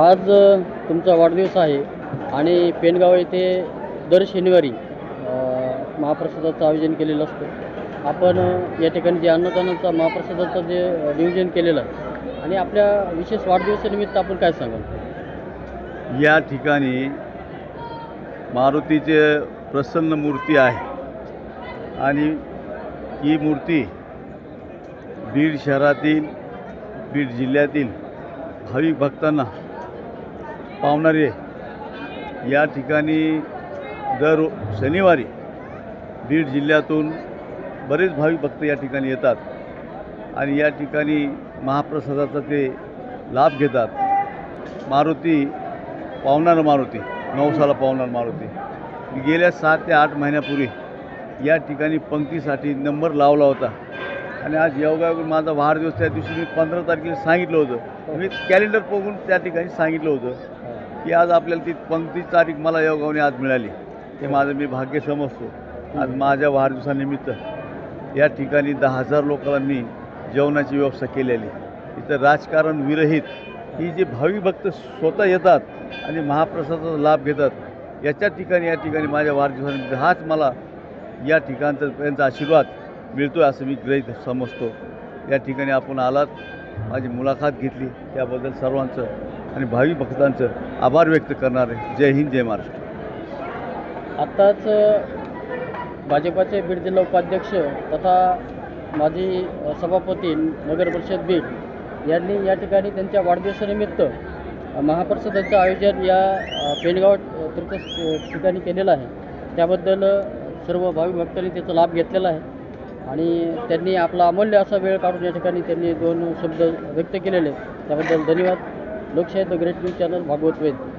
आज तुमचा वाढदिवस आहे आणि पेनगाव येथे दर शनिवारी महाप्रसादाचं आयोजन केलेलं असतं. आपण या ठिकाणी जे अन्नदानाचा महाप्रसादाचं जे नियोजन केलेलं आहे आणि आपल्या विशेष वाढदिवसानिमित्त आपण काय सांगाल? या ठिकाणी मारुतीचे प्रसन्न मूर्ती आहे आणि ही मूर्ती बीड शहरातील बीड जिल्ह्यातील भाविक भक्तांना पावणारी आहे. या ठिकाणी दर शनिवारी बीड जिल्ह्यातून बरेच भाविक भक्त या ठिकाणी येतात आणि या ठिकाणी महाप्रसादाचा ते लाभ घेतात. मारुती पावणार मारुती नवसाला पावणार मारुती. गेल्या सात ते आठ महिन्यापूर्वी या ठिकाणी पंक्तीसाठी नंबर लावला होता. आणि आज योगायोग माझा वाढदिवस त्या दिवशी मी पंधरा तारखेला सांगितलं होतं. मी कॅलेंडर बघून त्या ठिकाणी सांगितलं होतं. की आज आपल्याला ती पंक्ती तारीख मला योगावने आज मिळाली. हे. माझं मी भाग्य समजतो. आज माझ्या वाढदिवसानिमित्त या ठिकाणी दहा हजार लोकांना मी जेवणाची व्यवस्था केलेली. इथं राजकारण विरहित ही जे भाविक भक्त स्वतः येतात आणि महाप्रसादाचा लाभ घेतात याच्या ठिकाणी या ठिकाणी माझ्या वाढदिवसानिमित्त हाच मला या ठिकाणचा त्यांचा आशीर्वाद मिळतो आहे असं मी ग्रहित समजतो. या ठिकाणी आपण आलात माझी मुलाखत घेतली त्याबद्दल सर्वांचं आणि भावी भक्तांचं आभार व्यक्त करणार आहे जय हिंद जय महाराष्ट्र. आत्ताच भाजपाचे बीड जिल्हा उपाध्यक्ष तथा माजी सभापती नगर परिषद बीड यांनी या ठिकाणी त्यांच्या वाढदिवसानिमित्त अ, आयोजन या पेनगाव तीर्थ ठिकाणी केलेलं आहे. त्याबद्दल सर्व भावी भक्तांनी त्याचा लाभ घेतलेला आहे. आणि त्यांनी आपला अमूल्य असा वेळ काढून या ठिकाणी त्यांनी दोन शब्द व्यक्त केलेले त्याबद्दल धन्यवाद. Lokshahi the great news channel Bhagwat Ved.